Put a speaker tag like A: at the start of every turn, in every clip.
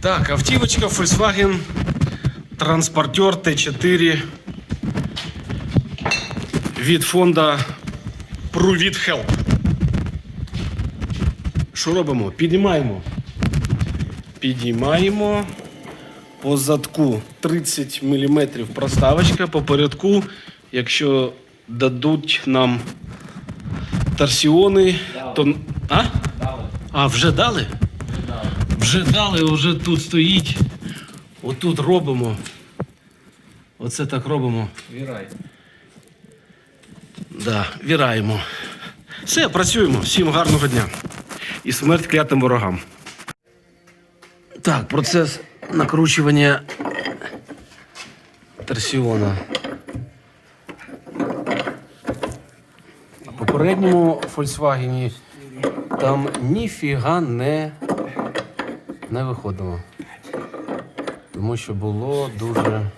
A: Так, автівочка Volkswagen Транспортер Т4 від фонда Pruvit Help. Що робимо? Піднімаємо. Піднімаємо. По задку 30 мм проставочка, по порядку, якщо дадуть нам торсіони, то. А? А, вже дали? Вже дали, вже тут стоїть. Отут робимо. Оце так робимо.
B: Вірай.
A: Да, віраємо. Все, працюємо. Всім гарного дня. І смерть клятим ворогам. Так, процес накручування торсіона. На попередньому Volkswagen там ніфіга не, не виходило. Тому що було дуже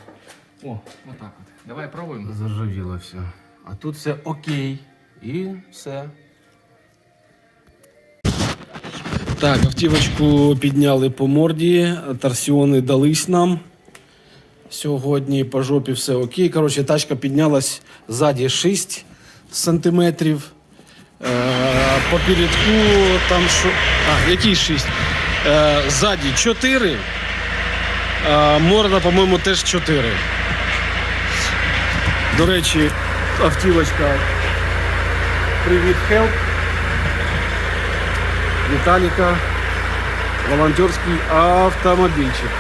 B: О, отак от. Давай пробуємо.
A: заржавіло все. А тут все окей. І все. Так, автівочку підняли по морді, торсіони дались нам. Сьогодні по жопі все окей. Коротше, тачка піднялась ззаді 6 сантиметрів. Е, по передку там що. А, який 6? Е, ззаді 4. А морда, по-моєму, теж 4. До речі, автівочка Привіт Хелп. Віталіка. Волонтерський автомобільчик.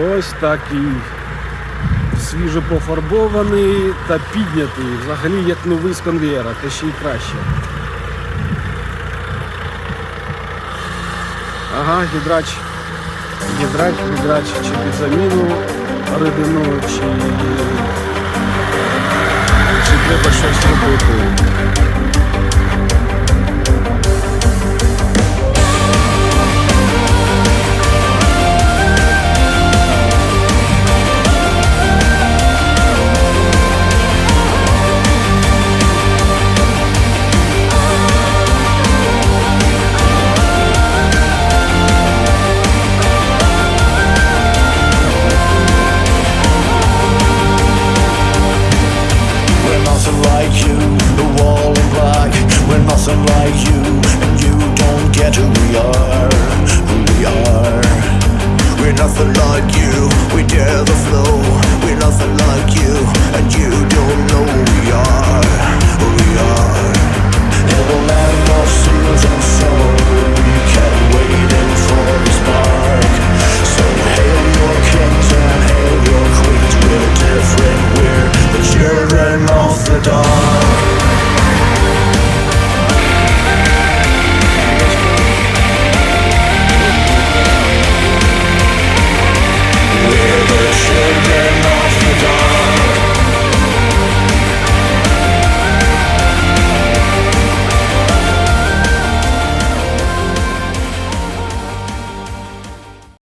A: Ось такий. Свіжо пофарбований та піднятий. Взагалі як новий з конвієра, та ще й краще. Ага, гідрач. Гідрач, гідрач, чи під заміну рідину, чи
C: like you.